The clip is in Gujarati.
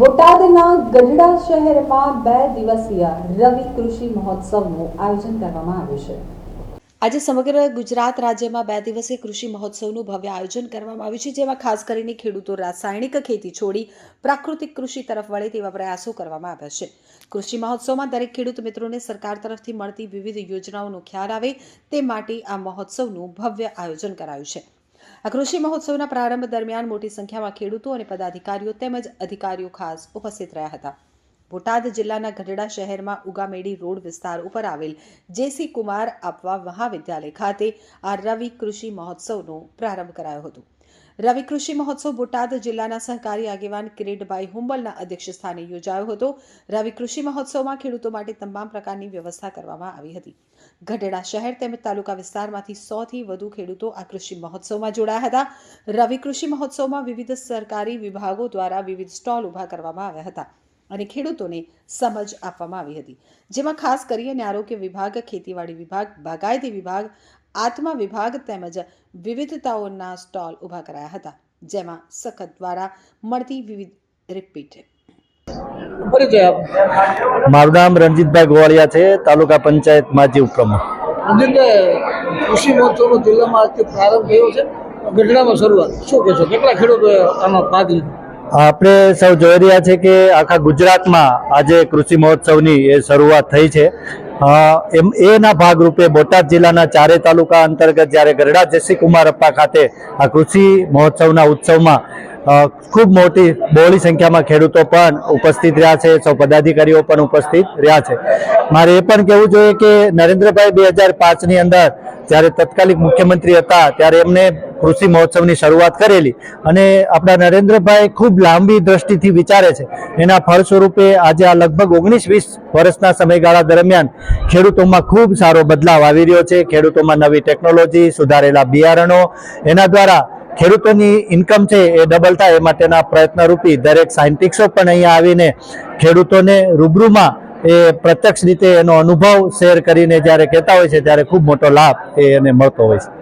બોટાદના ગઢડા શહેરમાં બે દિવસીય રવિ કૃષિ મહોત્સવનું આયોજન કરવામાં આવ્યું છે. આજે સમગ્ર ગુજરાત રાજ્યમાં બે દિવસીય કૃષિ મહોત્સવનું ભવ્ય આયોજન કરવામાં આવ્યું છે, જેમાં ખાસ કરીને ખેડૂતો રાસાયણિક ખેતી છોડી પ્રાકૃતિક કૃષિ તરફ વળે તેવા પ્રયાસો કરવામાં આવ્યા છે. કૃષિ મહોત્સવમાં દરેક ખેડૂત મિત્રોને સરકાર તરફથી મળતી વિવિધ યોજનાઓનો ખ્યાલ આવે તે માટે આ મહોત્સવનું ભવ્ય આયોજન કરાયું છે. આ કૃષિ મહોત્સવના પ્રારંભ દરમિયાન મોટી સંખ્યામાં ખેડૂતો અને પદાધિકારીઓ તેમજ અધિકારીઓ ખાસ ઉપસ્થિત રહ્યા હતા. બોટાદ જિલ્લાના ગઢડા શહેરમાં ઉગામેડી રોડ વિસ્તાર ઉપર આવેલ જેસી કુમાર આપવા મહાવિદ્યાલય ખાતે આ રવિ કૃષિ મહોત્સવનો પ્રારંભ કરાયો હતો. રવિ કૃષિ મહોત્સવ બોટાદ જિલ્લાના સહકારી આગેવાન કિરીટભાઈ હુંબલના અધ્યક્ષ સ્થાને યોજાયો હતો. રવિ કૃષિ મહોત્સવમાં ખેડૂતો માટે તમામ પ્રકારની વ્યવસ્થા કરવામાં આવી હતી. ગઢડા શહેર તેમજ તાલુકા વિસ્તારમાંથી સોથી વધુ ખેડૂતો આ કૃષિ મહોત્સવમાં જોડાયા હતા. રવિ કૃષિ મહોત્સવમાં વિવિધ સરકારી વિભાગો દ્વારા વિવિધ સ્ટોલ ઊભા કરવામાં આવ્યા હતા. અને ખેડૂતોને સમજ આપવામાં આવી હતી. જેમાં ખાસ કરીને આરોગ્ય વિભાગ ખેતીવાડી વિભાગ બાગાયતી વિભાગ આત્મા વિભાગ તેમજ વિવિધતાઓના સ્ટોલ ઊભા કરાયા હતા જેમાં સખત દ્વારા મળતી વિવિધ રિપીટ મારું નામ રણજીતભાઈ ગોવાળિયા છે તાલુકા પંચાયત માજી ઉપપ્રમુખ. કૃષિ મહોત્સવનો જિલ્લામાં આજથી પ્રારંભ થયો છે. ગઢડામાં શરૂઆત. શું કહેશો કેટલા ખેડૂતોએ આમાં ભાગ લીધો? આપણે સૌ જોઈ રહ્યા છે કે આખા ગુજરાતમાં આજે કૃષિ મહોત્સવની એ શરૂઆત થઈ છે. એમ, એના ભાગરૂપે બોટાદ જિલ્લાના ચારે તાલુકા અંતર્ગત જ્યારે ગરડા જયસિંહ કુમાર અપ્પા ખાતે આ કૃષિ મહોત્સવના ઉત્સવમાં ખૂબ મોટી બહોળી સંખ્યામાં ખેડૂતો પણ ઉપસ્થિત રહ્યા છે, સૌ પદાધિકારીઓ પણ ઉપસ્થિત રહ્યા છે. મારે એ પણ કહેવું જોઈએ કે નરેન્દ્રભાઈ બે હજાર પાંચની અંદર જ્યારે તત્કાલિક મુખ્યમંત્રી હતા, ત્યારે એમને કૃષિ મહોત્સવની શરૂઆત કરેલી અને આપણા નરેન્દ્રભાઈ ખૂબ લાંબી દ્રષ્ટિથી વિચારે છે. એના ફળ સ્વરૂપે આજે આ લગભગ ઓગણીસ વીસ વર્ષના સમયગાળા દરમિયાન ખેડૂતોમાં ખૂબ સારો બદલાવ આવી રહ્યો છે. ખેડૂતોમાં નવી ટેકનોલોજી, સુધારેલા બિયારણો, એના દ્વારા ખેડૂતોની ઇન્કમ છે એ ડબલ થાય એ માટેના પ્રયત્નરૂપી દરેક સાયન્ટિસ્ટો પણ અહીંયા આવીને ખેડૂતોને રૂબરૂમાં એ પ્રત્યક્ષ રીતે એનો અનુભવ શેર કરીને જ્યારે કહેતા હોય છે, ત્યારે ખૂબ મોટો લાભ એ એને મળતો હોય છે.